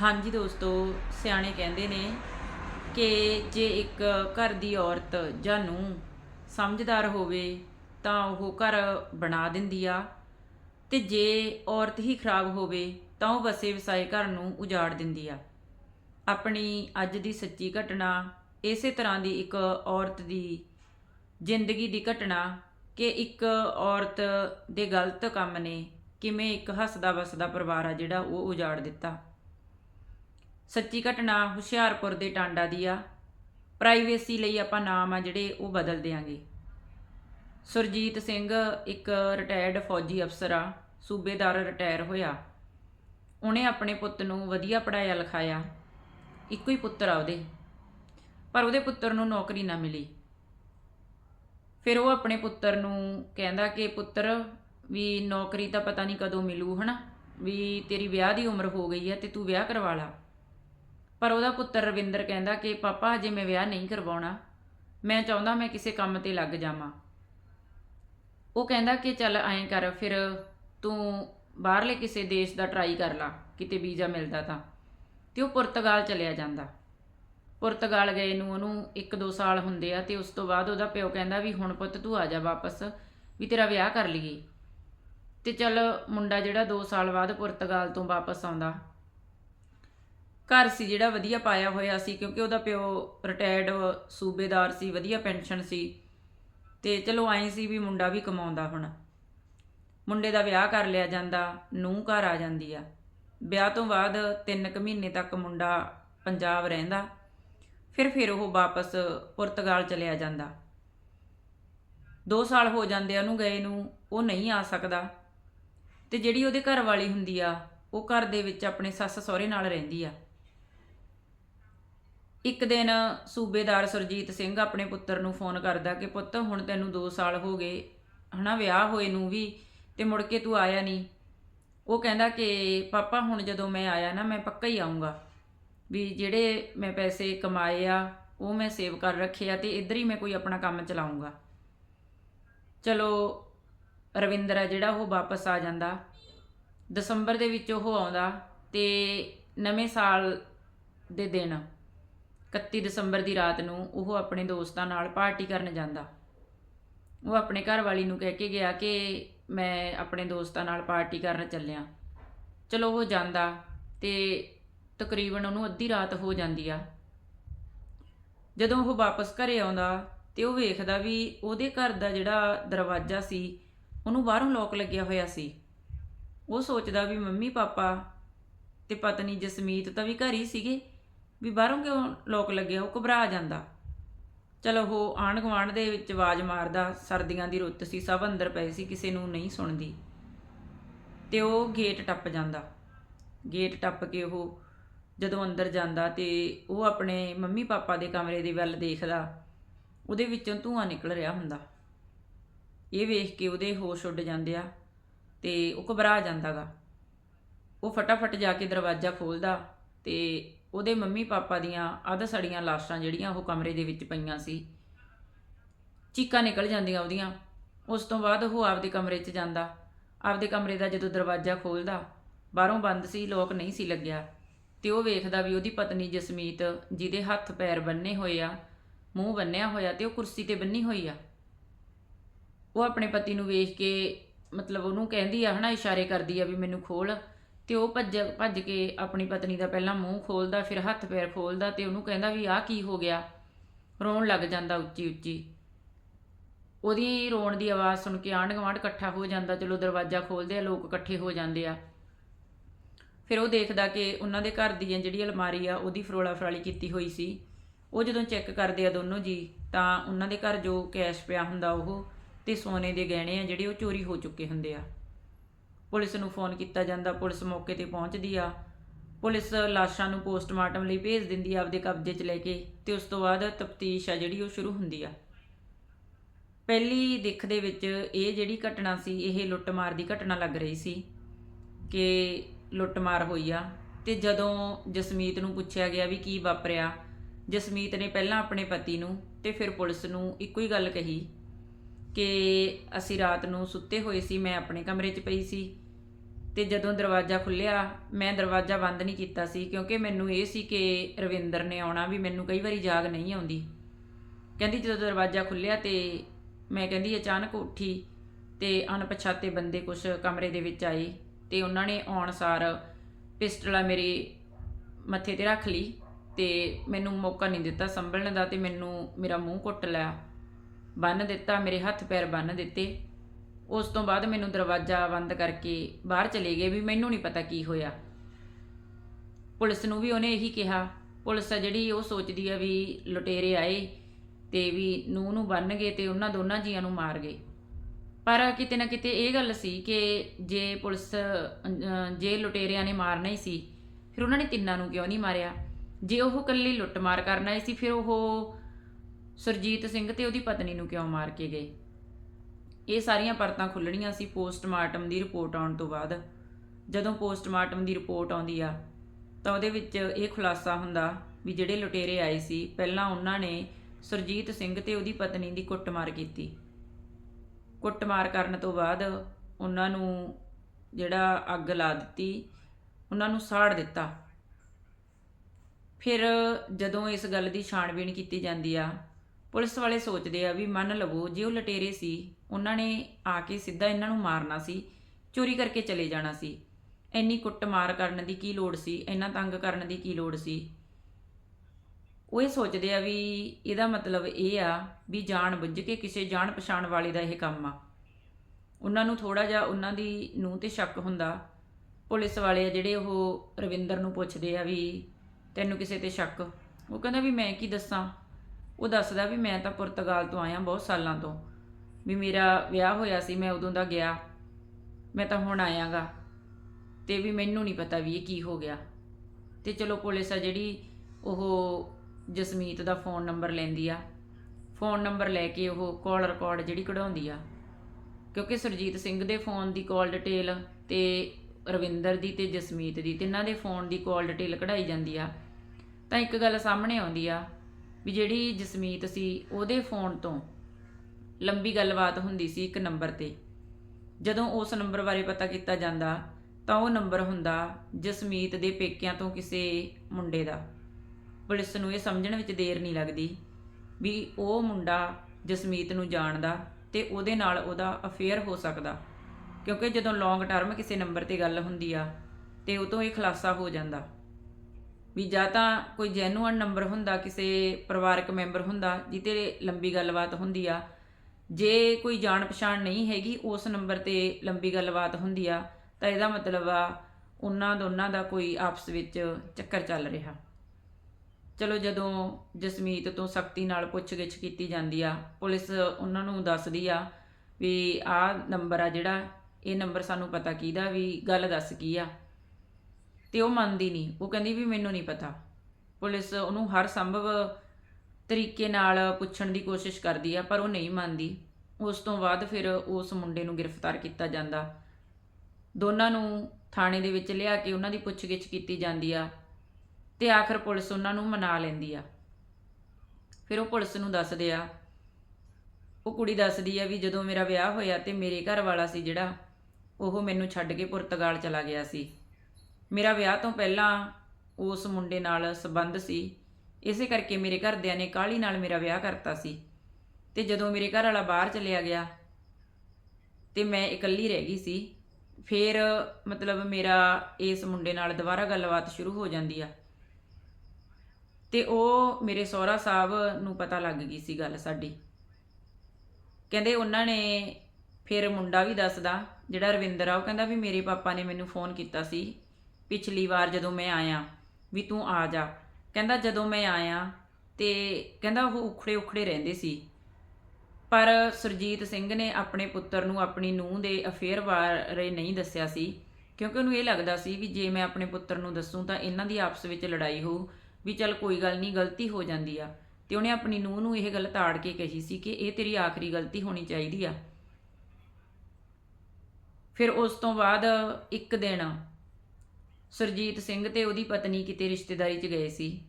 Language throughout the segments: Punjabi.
ਹਾਂਜੀ ਦੋਸਤੋ, ਸਿਆਣੇ ਕਹਿੰਦੇ ਨੇ ਕਿ ਜੇ ਇੱਕ ਘਰ ਦੀ ਔਰਤ ਜਾਂ ਨੂੰ ਸਮਝਦਾਰ ਹੋਵੇ ਤਾਂ ਉਹ ਘਰ ਬਣਾ ਦਿੰਦੀ ਆ ਤੇ ਜੇ ਔਰਤ ਹੀ ਖਰਾਬ ਹੋਵੇ ਤਾਂ ਉਹ ਵਸੇ ਵਸਾਏ ਘਰ ਨੂੰ ਉਜਾੜ ਦਿੰਦੀ ਆ। ਆਪਣੀ ਅੱਜ ਦੀ ਸੱਚੀ ਘਟਨਾ ਇਸੇ ਤਰ੍ਹਾਂ ਦੀ ਇੱਕ ਔਰਤ ਦੀ ਜ਼ਿੰਦਗੀ ਦੀ ਘਟਨਾ ਕਿ ਇੱਕ ਔਰਤ ਦੇ ਗਲਤ ਕੰਮ ਨੇ ਕਿਵੇਂ ਇੱਕ ਹੱਸਦਾ ਵਸਦਾ ਪਰਿਵਾਰ ਆ ਜਿਹੜਾ ਉਹ ਉਜਾੜ ਦਿੱਤਾ। ਸੱਚੀ ਘਟਨਾ ਹੁਸ਼ਿਆਰਪੁਰ ਦੇ ਟਾਂਡਾ ਦੀ ਆ। ਪ੍ਰਾਈਵੇਸੀ ਲਈ ਆਪਾਂ ਨਾਮ ਆ ਜਿਹੜੇ, ਉਹ ਬਦਲ ਦਿਆਂਗੇ। ਸੁਰਜੀਤ ਸਿੰਘ ਇੱਕ ਰਿਟਾਇਰਡ ਫੌਜੀ ਅਫਸਰ ਆ, ਸੂਬੇਦਾਰ ਰਿਟਾਇਰ ਹੋਇਆ। ਉਹਨੇ ਆਪਣੇ ਪੁੱਤ ਨੂੰ ਵਧੀਆ ਪੜਾਇਆ ਲਿਖਾਇਆ। ਇੱਕੋ ਹੀ ਪੁੱਤਰ ਆ ਉਹਦੇ। ਪਰ ਉਹਦੇ ਪੁੱਤਰ ਨੂੰ ਨੌਕਰੀ ਨਾ ਮਿਲੀ। ਫਿਰ ਉਹ ਆਪਣੇ ਪੁੱਤਰ ਨੂੰ ਕਹਿੰਦਾ ਕਿ, ਪੁੱਤਰ, ਵੀ ਨੌਕਰੀ ਤਾਂ ਪਤਾ ਨਹੀਂ ਕਦੋਂ ਮਿਲੂ, ਹਨਾ? ਵੀ ਤੇਰੀ ਵਿਆਹ ਦੀ ਉਮਰ ਹੋ ਗਈ ਹੈ ਤੇ ਤੂੰ ਵਿਆਹ ਕਰਵਾ ਲਾ। ਪਰ ਉਹਦਾ ਪੁੱਤਰ ਰਵਿੰਦਰ ਕਹਿੰਦਾ ਕਿ, ਪਾਪਾ, ਹਜੇ ਮੈਂ ਵਿਆਹ ਨਹੀਂ ਕਰਵਾਉਣਾ। ਮੈਂ ਚਾਹੁੰਦਾ ਮੈਂ ਕਿਸੇ ਕੰਮ ਤੇ ਲੱਗ ਜਾਵਾਂ। ਉਹ ਕਹਿੰਦਾ ਕਿ, ਚੱਲ ਐਂ ਕਰ, ਫਿਰ ਤੂੰ ਬਾਹਰਲੇ ਕਿਸੇ ਦੇਸ਼ ਦਾ ਟਰਾਈ ਕਰ ਲਾ, ਕਿਤੇ ਵੀਜ਼ਾ ਮਿਲਦਾ ਤਾਂ। ਤੇ ਉਹ ਪੁਰਤਗਾਲ ਚਲਿਆ ਜਾਂਦਾ। ਪੁਰਤਗਾਲ ਗਏ ਨੂੰ ਉਹਨੂੰ 1-2 ਸਾਲ ਹੁੰਦੇ ਆ ਤੇ ਉਸ ਤੋਂ ਬਾਅਦ ਉਹਦਾ ਪਿਓ ਕਹਿੰਦਾ ਵੀ, ਹੁਣ ਪੁੱਤ ਤੂੰ ਆ ਜਾ ਵਾਪਸ, ਵੀ ਤੇਰਾ ਵਿਆਹ ਕਰ ਲਈਏ। ਤੇ ਚੱਲ ਮੁੰਡਾ ਜਿਹੜਾ 2 ਸਾਲ ਬਾਅਦ ਪੁਰਤਗਾਲ ਤੋਂ ਵਾਪਸ ਆਉਂਦਾ ਘਰ ਸੀ ਜਿਹੜਾ ਵਧੀਆ ਪਾਇਆ ਹੋਇਆ ਸੀ, ਕਿਉਂਕਿ ਉਹਦਾ ਪਿਓ ਰਿਟਾਇਰਡ ਸੂਬੇਦਾਰ ਸੀ, ਵਧੀਆ ਪੈਨਸ਼ਨ ਸੀ। ਤੇ ਚਲੋ ਐਂ ਸੀ ਵੀ ਮੁੰਡਾ ਵੀ ਕਮਾਉਂਦਾ ਹੁਣ। ਮੁੰਡੇ ਦਾ ਵਿਆਹ ਕਰ ਲਿਆ ਜਾਂਦਾ, ਨੂੰਹ ਘਰ ਆ ਜਾਂਦੀ ਆ। ਵਿਆਹ ਤੋਂ ਬਾਅਦ 3 ਕੁ ਮਹੀਨੇ ਤੱਕ ਮੁੰਡਾ ਪੰਜਾਬ ਰਹਿੰਦਾ, ਫਿਰ ਫਿਰ ਉਹ ਵਾਪਸ ਪੁਰਤਗਾਲ ਚਲਿਆ ਜਾਂਦਾ। 2 ਸਾਲ ਹੋ ਜਾਂਦੇ ਆ, ਉਹਨੂੰ ਗਏ ਨੂੰ, ਉਹ ਨਹੀਂ ਆ ਸਕਦਾ। ਤੇ ਜਿਹੜੀ ਉਹਦੇ ਘਰ ਵਾਲੀ ਹੁੰਦੀ ਆ, ਉਹ ਘਰ ਦੇ ਵਿੱਚ ਆਪਣੇ ਸੱਸ ਸਹੁਰੇ ਨਾਲ ਰਹਿੰਦੀ ਆ। ਇੱਕ ਦਿਨ ਸੂਬੇਦਾਰ ਸੁਰਜੀਤ ਸਿੰਘ ਆਪਣੇ ਪੁੱਤਰ ਨੂੰ ਫੋਨ ਕਰਦਾ ਕਿ ਪੁੱਤ, ਹੁਣ ਤੈਨੂੰ 2 ਸਾਲ ਹੋ ਗਏ, ਹਨਾ, ਵਿਆਹ ਹੋਏ ਨੂੰ ਵੀ ਤੇ ਮੁੜ ਕੇ ਤੂੰ ਆਇਆ ਨਹੀਂ। ਉਹ ਕਹਿੰਦਾ ਕਿ, ਪਾਪਾ, ਹੁਣ ਜਦੋਂ ਮੈਂ ਆਇਆ ਨਾ, ਮੈਂ ਪੱਕਾ ਹੀ ਆਉਂਗਾ ਵੀ ਜਿਹੜੇ ਮੈਂ ਪੈਸੇ ਕਮਾਏ ਆ, ਉਹ ਮੈਂ ਸੇਵ ਕਰ ਰੱਖੇ ਆ ਤੇ ਇੱਧਰ ਹੀ ਮੈਂ ਕੋਈ ਆਪਣਾ ਕੰਮ ਚਲਾਉਂਗਾ ਚਲੋ, ਰਵਿੰਦਰ ਆ ਜਿਹੜਾ ਉਹ ਵਾਪਸ ਆ ਜਾਂਦਾ। ਦਸੰਬਰ ਦੇ ਵਿੱਚ ਉਹ ਆਉਂਦਾ ਤੇ ਨਵੇਂ ਸਾਲ ਦੇ ਦਿਨ 31 ਦਸੰਬਰ ਦੀ ਰਾਤ ਨੂੰ ਉਹ ਆਪਣੇ ਦੋਸਤਾਂ ਨਾਲ ਪਾਰਟੀ ਕਰਨ ਜਾਂਦਾ। ਉਹ ਆਪਣੇ ਘਰ ਵਾਲੀ ਨੂੰ ਕਹਿ ਕੇ ਗਿਆ ਕਿ ਮੈਂ ਆਪਣੇ ਦੋਸਤਾਂ ਨਾਲ ਪਾਰਟੀ ਕਰਨ ਚੱਲਿਆ। ਚਲੋ ਉਹ ਜਾਂਦਾ ਤੇ ਤਕਰੀਬਨ ਉਹਨੂੰ ਅੱਧੀ ਰਾਤ ਹੋ ਜਾਂਦੀ ਆ। ਜਦੋਂ ਉਹ ਵਾਪਸ ਘਰੇ ਆਉਂਦਾ ਤੇ ਉਹ ਵੇਖਦਾ ਵੀ ਉਹਦੇ ਘਰ ਦਾ ਜਿਹੜਾ ਦਰਵਾਜ਼ਾ ਸੀ, ਉਹਨੂੰ ਬਾਹਰੋਂ ਲੋਕ ਲੱਗਿਆ ਹੋਇਆ ਸੀ। ਉਹ ਸੋਚਦਾ ਵੀ ਮੰਮੀ ਪਾਪਾ ਤੇ ਪਤਨੀ ਜਸਮੀਤ ਤਾਂ ਵੀ ਘਰ ਹੀ ਸੀਗੇ। ਵੀ ਬਾਹਰੋਂ ਕਿਉਂ ਲੋਕ ਲੱਗਿਆ ਉਹ ਘਬਰਾ ਜਾਂਦਾ। ਚਲੋ, ਉਹ ਆਂਢ ਗੁਆਂਢ ਦੇ ਵਿੱਚ ਆਵਾਜ਼ ਮਾਰਦਾ, ਸਰਦੀਆਂ ਦੀ ਰੁੱਤ ਸੀ, ਸਭ ਅੰਦਰ ਪਏ ਸੀ, ਕਿਸੇ ਨੂੰ ਨਹੀਂ ਸੁਣਦੀ। ਤੇ ਉਹ ਗੇਟ ਟੱਪ ਜਾਂਦਾ। ਗੇਟ ਟੱਪ ਕੇ ਉਹ ਜਦੋਂ ਅੰਦਰ ਜਾਂਦਾ ਤੇ ਉਹ ਆਪਣੇ ਮੰਮੀ ਪਾਪਾ ਦੇ ਕਮਰੇ ਦੇ ਵੱਲ ਦੇਖਦਾ, ਉਹਦੇ ਵਿੱਚੋਂ ਧੂੰਆਂ ਨਿਕਲ ਰਿਹਾ ਹੁੰਦਾ। ਇਹ ਵੇਖ ਕੇ ਉਹਦੇ ਹੋਸ਼ ਉੱਡ ਜਾਂਦੇ ਆ ਤੇ ਉਹ ਘਬਰਾ ਜਾਂਦਾਗਾ। ਉਹ ਫਟਾਫਟ ਜਾ ਕੇ ਦਰਵਾਜ਼ਾ ਖੋਲਦਾ ਤੇ ਉਹਦੇ ਮੰਮੀ ਪਾਪਾ ਦੀਆਂ ਅੱਧ ਸੜੀਆਂ ਲਾਸ਼ਾਂ ਜਿਹੜੀਆਂ ਉਹ ਕਮਰੇ ਦੇ ਵਿੱਚ ਪਈਆਂ ਸੀ। ਚੀਕਾਂ ਨਿਕਲ ਜਾਂਦੀਆਂ ਉਹਦੀਆਂ। ਉਸ ਤੋਂ ਬਾਅਦ ਉਹ ਆਪਦੇ ਕਮਰੇ 'ਚ ਜਾਂਦਾ। ਆਪਦੇ ਕਮਰੇ ਦਾ ਜਦੋਂ ਦਰਵਾਜ਼ਾ ਖੋਲਦਾ, ਬਾਹਰੋਂ ਬੰਦ ਸੀ ਲੋਕ ਨਹੀਂ ਸੀ ਲੱਗਿਆ। ਤੇ ਉਹ ਵੇਖਦਾ ਵੀ ਉਹਦੀ ਪਤਨੀ ਜਸਮੀਤ, ਜਿਹਦੇ ਹੱਥ ਪੈਰ ਬੰਨੇ ਹੋਏ ਆ, ਮੂੰਹ ਬੰਨਿਆ ਹੋਇਆ ਤੇ ਉਹ ਕੁਰਸੀ ਤੇ ਬੰਨੀ ਹੋਈ ਆ। ਉਹ ਆਪਣੇ ਪਤੀ ਨੂੰ ਵੇਖ ਕੇ ਮਤਲਬ ਉਹਨੂੰ ਕਹਿੰਦੀ ਆ, ਹਨਾ, ਇਸ਼ਾਰੇ ਕਰਦੀ ਆ ਵੀ ਮੈਨੂੰ ਖੋਲ। ਤੇ ਉਹ ਭੱਜ ਭੱਜ ਕੇ ਆਪਣੀ ਪਤਨੀ ਦਾ ਪਹਿਲਾਂ ਮੂੰਹ ਖੋਲਦਾ, ਫਿਰ ਹੱਥ ਪੈਰ ਖੋਲਦਾ ਤੇ ਉਹਨੂੰ ਕਹਿੰਦਾ ਵੀ ਆਹ ਕੀ ਹੋ ਗਿਆ? ਰੋਣ ਲੱਗ ਜਾਂਦਾ ਉੱਚੀ ਉੱਚੀ। ਉਹਦੀ ਰੋਣ ਦੀ ਆਵਾਜ਼ ਸੁਣ ਕੇ ਆਂਢ ਗੁਆਂਢ ਇਕੱਠਾ ਹੋ ਜਾਂਦਾ, ਚਲੋ ਦਰਵਾਜ਼ਾ ਖੋਲਦੇ ਆ, ਲੋਕ ਇਕੱਠੇ ਹੋ ਜਾਂਦੇ ਆ। ਫਿਰ ਉਹ ਦੇਖਦਾ ਕਿ ਉਹਨਾਂ ਦੇ ਘਰ ਦੀ ਜਿਹੜੀ ਅਲਮਾਰੀ ਆ, ਉਹਦੀ ਫਰੋਲਾ ਫਰਾਲੀ ਕੀਤੀ ਹੋਈ ਸੀ। ਉਹ ਜਦੋਂ ਚੈੱਕ ਕਰਦੇ ਆ ਦੋਨੋਂ ਜੀ, ਤਾਂ ਉਹਨਾਂ ਦੇ ਘਰ ਜੋ ਕੈਸ਼ ਪਿਆ ਹੁੰਦਾ ਉਹ ਤੇ ਸੋਨੇ ਦੇ ਗਹਿਣੇ ਆ, ਜਿਹੜੇ ਉਹ ਚੋਰੀ ਹੋ ਚੁੱਕੇ ਹੁੰਦੇ ਆ। ਪੁਲਿਸ ਨੂੰ ਫੋਨ ਕੀਤਾ ਜਾਂਦਾ, ਪੁਲਿਸ ਮੌਕੇ ਤੇ ਪਹੁੰਚਦੀ ਆ। ਪੁਲਿਸ ਲਾਸ਼ਾਂ ਨੂੰ ਪੋਸਟਮਾਰਟਮ ਲਈ ਭੇਜ ਦਿੰਦੀ ਆ ਆਪਦੇ ਕਬਜ਼ੇ 'ਚ ਲੈ ਕੇ ਤੇ ਉਸ ਤੋਂ ਬਾਅਦ ਤਫਤੀਸ਼ ਆ ਜਿਹੜੀ ਉਹ ਸ਼ੁਰੂ ਹੁੰਦੀ ਆ। ਪਹਿਲੀ ਦਿੱਖ ਦੇ ਵਿੱਚ ਇਹ ਜਿਹੜੀ ਘਟਨਾ ਸੀ, ਇਹ ਲੁੱਟਮਾਰ ਦੀ ਘਟਨਾ ਲੱਗ ਰਹੀ ਸੀ ਕਿ ਲੁੱਟਮਾਰ ਹੋਈ ਆ ਤੇ ਜਦੋਂ ਜਸਮੀਤ ਨੂੰ ਪੁੱਛਿਆ ਗਿਆ ਵੀ ਕੀ ਵਾਪਰਿਆ, ਜਸਮੀਤ ਨੇ ਪਹਿਲਾਂ ਆਪਣੇ ਪਤੀ ਨੂੰ ਤੇ ਫਿਰ ਪੁਲਿਸ ਨੂੰ ਇੱਕੋ ਹੀ ਗੱਲ ਕਹੀ ਕਿ ਅਸੀਂ ਰਾਤ ਨੂੰ ਸੁੱਤੇ ਹੋਏ ਸੀ, ਮੈਂ ਆਪਣੇ ਕਮਰੇ 'ਚ ਪਈ ਸੀ। ਤੇ ਜਦੋਂ ਦਰਵਾਜ਼ਾ ਖੁੱਲਿਆ ਮੈਂ ਦਰਵਾਜ਼ਾ ਬੰਦ ਨਹੀਂ ਕੀਤਾ ਸੀ, ਕਿਉਂਕਿ ਮੈਨੂੰ ਇਹ ਸੀ ਕਿ ਰਵਿੰਦਰ ਨੇ ਆਉਣਾ ਵੀ ਮੈਨੂੰ ਕਈ ਵਾਰੀ ਜਾਗ ਨਹੀਂ ਆਉਂਦੀ। ਕਹਿੰਦੀ ਜਦੋਂ ਦਰਵਾਜ਼ਾ ਖੁੱਲਿਆ ਤੇ ਮੈਂ ਕਹਿੰਦੀ ਅਚਾਨਕ ਉੱਠੀ ਤੇ ਅਣਪਛਾਤੇ ਬੰਦੇ ਕੁਝ ਕਮਰੇ ਦੇ ਵਿੱਚ ਆਏ ਤੇ ਉਹਨਾਂ ਨੇ ਆਉਣ ਸਾਰ ਪਿਸਟਲਾ ਮੇਰੇ ਮੱਥੇ ਤੇ ਰੱਖ ਲਈ ਤੇ ਮੈਨੂੰ ਮੌਕਾ ਨਹੀਂ ਦਿੱਤਾ ਸੰਭਲਣ ਦਾ ਤੇ ਮੈਨੂੰ ਮੇਰਾ ਮੂੰਹ ਕੁੱਟ ਲਿਆ। ਬੰਨ ਦਿੱਤਾ, ਮੇਰੇ ਹੱਥ ਪੈਰ ਬੰਨ ਦਿੱਤੇ। ਉਸ ਤੋਂ ਬਾਅਦ ਮੈਨੂੰ ਦਰਵਾਜ਼ਾ ਬੰਦ ਕਰਕੇ ਬਾਹਰ ਚਲੇ ਗਏ ਵੀ ਮੈਨੂੰ ਨਹੀਂ ਪਤਾ ਕੀ ਹੋਇਆ। ਪੁਲਿਸ ਨੂੰ ਵੀ ਉਹਨੇ ਇਹੀ ਕਿਹਾ। ਪੁਲਿਸ ਆ ਜਿਹੜੀ ਉਹ ਸੋਚਦੀ ਆ ਵੀ ਲੁਟੇਰੇ ਆਏ ਤੇ ਵੀ ਨੂੰ ਨੂੰ ਬੰਨ ਗਏ ਤੇ ਉਹਨਾਂ ਦੋਨਾਂ ਜੀਆਂ ਨੂੰ ਮਾਰ ਗਏ। ਪਰ ਕਿਤੇ ਨਾ ਕਿਤੇ ਇਹ ਗੱਲ ਸੀ ਕਿ ਜੇ ਪੁਲਿਸ ਜੇ ਲੁਟੇਰਿਆਂ ਨੇ ਮਾਰਨਾ ਹੀ ਸੀ, ਫਿਰ ਉਹਨਾਂ ਨੇ ਤਿੰਨਾਂ ਨੂੰ ਕਿਉਂ ਨਹੀਂ ਮਾਰਿਆ? ਜੇ ਉਹ ਇਕੱਲੀ ਲੁੱਟਮਾਰ ਕਰਨਾ ਆਏ ਸੀ, ਫਿਰ ਉਹ ਸੁਰਜੀਤ ਸਿੰਘ ਤੇ ਉਹਦੀ ਪਤਨੀ ਨੂੰ ਕਿਉਂ ਮਾਰ ਕੇ ਗਏ? ਇਹ ਸਾਰੀਆਂ ਪਰਤਾਂ ਖੁੱਲਣੀਆਂ ਸੀ ਪੋਸਟਮਾਰਟਮ ਦੀ ਰਿਪੋਰਟ ਆਉਣ ਤੋਂ ਬਾਅਦ। ਜਦੋਂ ਪੋਸਟਮਾਰਟਮ ਦੀ ਰਿਪੋਰਟ ਆਉਂਦੀ ਆ, ਤਾਂ ਉਹਦੇ ਵਿੱਚ ਇਹ ਖੁਲਾਸਾ ਹੁੰਦਾ ਵੀ ਜਿਹੜੇ ਲੁਟੇਰੇ ਆਏ ਸੀ, ਪਹਿਲਾਂ ਉਹਨਾਂ ਨੇ ਸੁਰਜੀਤ ਸਿੰਘ ਤੇ ਉਹਦੀ ਪਤਨੀ ਦੀ ਕੁੱਟਮਾਰ ਕੀਤੀ। ਕੁੱਟਮਾਰ ਕਰਨ ਤੋਂ ਬਾਅਦ ਉਹਨਾਂ ਨੂੰ ਜਿਹੜਾ ਅੱਗ ਲਾ ਦਿੱਤੀ, ਉਹਨਾਂ ਨੂੰ ਸਾੜ ਦਿੱਤਾ। ਫਿਰ ਜਦੋਂ ਇਸ ਗੱਲ ਦੀ ਛਾਣਬੀਣ ਕੀਤੀ ਜਾਂਦੀ ਆ, ਪੁਲਿਸ ਵਾਲੇ ਸੋਚਦੇ ਆ ਵੀ ਮੰਨ ਲਵੋ ਜੇ ਉਹ ਲਟੇਰੇ ਸੀ ਉਹਨਾਂ ਨੇ ਆ ਕੇ ਸਿੱਧਾ ਇਹਨਾਂ ਨੂੰ ਮਾਰਨਾ ਸੀ, ਚੋਰੀ ਕਰਕੇ ਚਲੇ ਜਾਣਾ ਸੀ। ਇੰਨੀ ਕੁੱਟਮਾਰ ਕਰਨ ਦੀ ਕੀ ਲੋੜ ਸੀ? ਇੰਨਾ ਤੰਗ ਕਰਨ ਦੀ ਕੀ ਲੋੜ ਸੀ? ਉਹ ਇਹ ਸੋਚਦੇ ਆ ਵੀ ਇਹਦਾ ਮਤਲਬ ਇਹ ਆ ਵੀ ਜਾਣ ਬੁੱਝ ਕੇ ਕਿਸੇ ਜਾਣ ਪਛਾਣ ਵਾਲੇ ਦਾ ਇਹ ਕੰਮ ਆ। ਉਹਨਾਂ ਨੂੰ ਥੋੜਾ ਜਿਹਾ ਉਹਨਾਂ ਦੀ ਨੂੰ ਤੇ ਸ਼ੱਕ ਹੁੰਦਾ। ਪੁਲਿਸ ਵਾਲੇ ਆ ਜਿਹੜੇ ਉਹ ਰਵਿੰਦਰ ਨੂੰ ਪੁੱਛਦੇ ਆ ਵੀ ਤੈਨੂੰ ਕਿਸੇ ਤੇ ਸ਼ੱਕ? ਉਹ ਕਹਿੰਦਾ ਵੀ ਮੈਂ ਕੀ ਦੱਸਾਂ? ਉਹ ਦੱਸਦਾ ਵੀ ਮੈਂ ਤਾਂ ਪੁਰਤਗਾਲ ਤੋਂ ਆਇਆ ਬਹੁਤ ਸਾਲਾਂ ਤੋਂ। ਵੀ ਮੇਰਾ ਵਿਆਹ ਹੋਇਆ ਸੀ, ਮੈਂ ਉਦੋਂ ਦਾ ਗਿਆ। ਮੈਂ ਤਾਂ ਹੁਣ ਆਇਆਗਾ। ਤੇ ਵੀ ਮੈਨੂੰ ਨਹੀਂ ਪਤਾ ਵੀ ਇਹ ਕੀ ਹੋ ਗਿਆ। ਤੇ ਚਲੋ ਪੁਲਿਸ ਆ ਜਿਹੜੀ, ਉਹ ਜਸਮੀਤ ਦਾ ਫੋਨ ਨੰਬਰ ਲੈਂਦੀ ਆ। ਫੋਨ ਨੰਬਰ ਲੈ ਕੇ ਉਹ ਕਾਲ ਰਿਕਾਰਡ ਜਿਹੜੀ ਕਢਾਉਂਦੀ ਆ। ਕਿਉਂਕਿ ਸੁਰਜੀਤ ਸਿੰਘ ਦੇ ਫੋਨ ਦੀ ਕਾਲ ਡਿਟੇਲ ਤੇ ਰਵਿੰਦਰ ਦੀ ਤੇ ਜਸਮੀਤ ਦੀ ਤਿੰਨਾਂ ਦੇ ਫੋਨ ਦੀ ਕਾਲ ਡਿਟੇਲ ਕਢਾਈ ਜਾਂਦੀ ਆ। ਤਾਂ ਇੱਕ ਗੱਲ ਸਾਹਮਣੇ ਆਉਂਦੀ ਆ ਵੀ ਜਿਹੜੀ ਜਸਮੀਤ ਸੀ, ਉਹਦੇ ਫੋਨ ਤੋਂ ਲੰਬੀ ਗੱਲਬਾਤ ਹੁੰਦੀ ਸੀ ਇੱਕ ਨੰਬਰ ਤੇ। ਜਦੋਂ ਉਸ ਨੰਬਰ ਬਾਰੇ ਪਤਾ ਕੀਤਾ ਜਾਂਦਾ, ਤਾਂ ਉਹ ਨੰਬਰ ਹੁੰਦਾ ਜਸਮੀਤ ਦੇ ਪੇਕਿਆਂ ਤੋਂ ਕਿਸੇ ਮੁੰਡੇ ਦਾ। ਪੁਲਿਸ ਨੂੰ ਇਹ ਸਮਝਣ ਵਿੱਚ ਦੇਰ ਨਹੀਂ ਲੱਗਦੀ ਵੀ ਉਹ ਮੁੰਡਾ ਜਸਮੀਤ ਨੂੰ ਜਾਣਦਾ ਤੇ ਉਹਦੇ ਨਾਲ ਉਹਦਾ ਅਫੇਅਰ ਹੋ ਸਕਦਾ। ਕਿਉਂਕਿ ਜਦੋਂ ਲੌਂਗ ਟਰਮ ਕਿਸੇ ਨੰਬਰ ਤੇ ਗੱਲ ਹੁੰਦੀ ਆ, ਤੇ ਉਹ ਤੋਂ ਇਹ ਖੁਲਾਸਾ ਹੋ ਜਾਂਦਾ ਵੀ ਜਾਂ ਤਾਂ ਕੋਈ ਜੈਨੂਅਨ ਨੰਬਰ ਹੁੰਦਾ, ਕਿਸੇ ਪਰਿਵਾਰਕ ਮੈਂਬਰ ਹੁੰਦਾ ਜਿੱਤੇ ਲੰਬੀ ਗੱਲਬਾਤ ਹੁੰਦੀ ਆ ਜੇ ਕੋਈ ਜਾਣ ਪਛਾਣ ਨਹੀਂ ਹੈਗੀ, ਉਸ ਨੰਬਰ ਤੇ ਲੰਬੀ ਗੱਲਬਾਤ ਹੁੰਦੀ ਆ, ਤਾਂ ਇਹਦਾ ਮਤਲਬ ਆ ਉਹਨਾਂ ਦੋਨਾਂ ਦਾ ਕੋਈ ਆਪਸ ਵਿੱਚ ਚੱਕਰ ਚੱਲ ਰਿਹਾ। ਚਲੋ ਜਦੋਂ ਜਸਮੀਤ ਤੋਂ ਸਖਤੀ ਨਾਲ ਪੁੱਛਗਿੱਛ ਕੀਤੀ ਜਾਂਦੀ ਆ, ਪੁਲਿਸ ਉਹਨਾਂ ਨੂੰ ਦੱਸਦੀ ਆ ਵੀ ਆਹ ਨੰਬਰ ਆ ਜਿਹੜਾ, ਇਹ ਨੰਬਰ ਸਾਨੂੰ ਪਤਾ ਕਿਹਦਾ, ਵੀ ਗੱਲ ਦੱਸ ਕੀ ਆ। ਤੇ ਉਹ ਮੰਨਦੀ ਨਹੀਂ, ਉਹ ਕਹਿੰਦੀ ਵੀ ਮੈਨੂੰ ਨਹੀਂ ਪਤਾ। ਪੁਲਿਸ ਉਹਨੂੰ ਹਰ ਸੰਭਵ ਤਰੀਕੇ ਨਾਲ ਪੁੱਛਣ ਦੀ ਕੋਸ਼ਿਸ਼ ਕਰਦੀ ਆ, ਪਰ ਉਹ ਨਹੀਂ ਮੰਨਦੀ। ਉਸ ਤੋਂ ਬਾਅਦ ਫਿਰ ਉਸ ਮੁੰਡੇ ਨੂੰ ਗ੍ਰਿਫਤਾਰ ਕੀਤਾ ਜਾਂਦਾ। ਦੋਨਾਂ ਨੂੰ ਥਾਣੇ ਦੇ ਵਿੱਚ ਲਿਆ ਕੇ ਉਹਨਾਂ ਦੀ ਪੁੱਛਗਿੱਛ ਕੀਤੀ ਜਾਂਦੀ ਆ ਤੇ ਆਖਰ ਪੁਲਿਸ ਉਹਨਾਂ ਨੂੰ ਮਨਾ ਲੈਂਦੀ ਆ। ਫਿਰ ਉਹ ਪੁਲਿਸ ਨੂੰ ਦੱਸਦੇ ਆ, ਉਹ ਕੁੜੀ ਦੱਸਦੀ ਆ ਵੀ ਜਦੋਂ ਮੇਰਾ ਵਿਆਹ ਹੋਇਆ ਤੇ ਮੇਰੇ ਘਰ ਵਾਲਾ ਸੀ ਜਿਹੜਾ, ਉਹ ਮੈਨੂੰ ਛੱਡ ਕੇ ਪੁਰਤਗਾਲ ਚਲਾ ਗਿਆ ਸੀ। ਮੇਰਾ ਵਿਆਹ ਤੋਂ ਪਹਿਲਾਂ ਉਸ ਮੁੰਡੇ ਨਾਲ ਸਬੰਧ ਸੀ ਇਸੇ ਕਰਕੇ ਮੇਰੇ ਘਰਦਿਆਂ ਨੇ ਕਾਹਲੀ ਨਾਲ ਮੇਰਾ ਵਿਆਹ ਕਰਤਾ ਸੀ। ਤੇ ਜਦੋਂ ਮੇਰੇ ਘਰ ਵਾਲਾ ਬਾਹਰ ਚਲਿਆ ਗਿਆ ਤੇ ਮੈਂ ਇਕੱਲੀ ਰਹਿ ਗਈ ਸੀ, ਫਿਰ ਮਤਲਬ ਮੇਰਾ ਇਸ ਮੁੰਡੇ ਨਾਲ ਦੁਬਾਰਾ ਗੱਲਬਾਤ ਸ਼ੁਰੂ ਹੋ ਜਾਂਦੀ ਆ। ਤੇ ਉਹ ਮੇਰੇ ਸਹੁਰਾ ਸਾਹਿਬ ਨੂੰ ਪਤਾ ਲੱਗ ਗਈ ਸੀ ਗੱਲ ਸਾਡੀ। ਕਹਿੰਦੇ ਉਹਨਾਂ ਨੇ ਫਿਰ ਮੁੰਡਾ ਵੀ ਦੱਸਦਾ, ਜਿਹੜਾ ਰਵਿੰਦਰ ਆ, ਉਹ ਕਹਿੰਦਾ ਵੀ ਮੇਰੇ ਪਾਪਾ ਨੇ ਮੈਨੂੰ ਫੋਨ ਕੀਤਾ ਸੀ, ਪਿਛਲੀ ਵਾਰ ਜਦੋਂ ਮੈਂ ਆਇਆ ਵੀ ਤੂੰ ਆ ਜਾ। ਕਹਿੰਦਾ ਜਦੋਂ ਮੈਂ ਆਇਆ ਤੇ ਕਹਿੰਦਾ ਉਹ ਉਖੜੇ ਉਖੜੇ ਰਹਿੰਦੇ ਸੀ। ਪਰ ਸੁਰਜੀਤ ਸਿੰਘ ਨੇ ਆਪਣੇ ਪੁੱਤਰ ਨੂੰ ਆਪਣੀ ਨੂੰਹ ਦੇ ਅਫੇਅਰ ਬਾਰੇ ਨਹੀਂ ਦੱਸਿਆ ਸੀ, ਕਿਉਂਕਿ ਉਹਨੂੰ ਇਹ ਲੱਗਦਾ ਸੀ ਵੀ ਜੇ ਮੈਂ ਆਪਣੇ ਪੁੱਤਰ ਨੂੰ ਦੱਸੂੰ ਤਾਂ ਇਹਨਾਂ ਦੀ ਆਪਸ ਵਿੱਚ ਲੜਾਈ ਹੋਊ, ਵੀ ਚੱਲ ਕੋਈ ਗੱਲ ਨਹੀਂ, ਗਲਤੀ ਹੋ ਜਾਂਦੀ ਆ। ਤੇ ਉਹਨੇ ਆਪਣੀ ਨੂੰਹ ਨੂੰ ਇਹ ਗੱਲ ਤਾੜ ਕੇ ਕਹੀ ਸੀ ਕਿ ਇਹ ਤੇਰੀ ਆਖਰੀ ਗਲਤੀ ਹੋਣੀ ਚਾਹੀਦੀ ਆ। ਫਿਰ ਉਸ ਤੋਂ ਬਾਅਦ ਇੱਕ ਦਿਨ ਸੁਰਜੀਤ ਸਿੰਘ ਤੇ ਉਹਦੀ ਪਤਨੀ ਕਿਤੇ ਰਿਸ਼ਤੇਦਾਰੀ 'ਚ ਗਏ ਸੀ।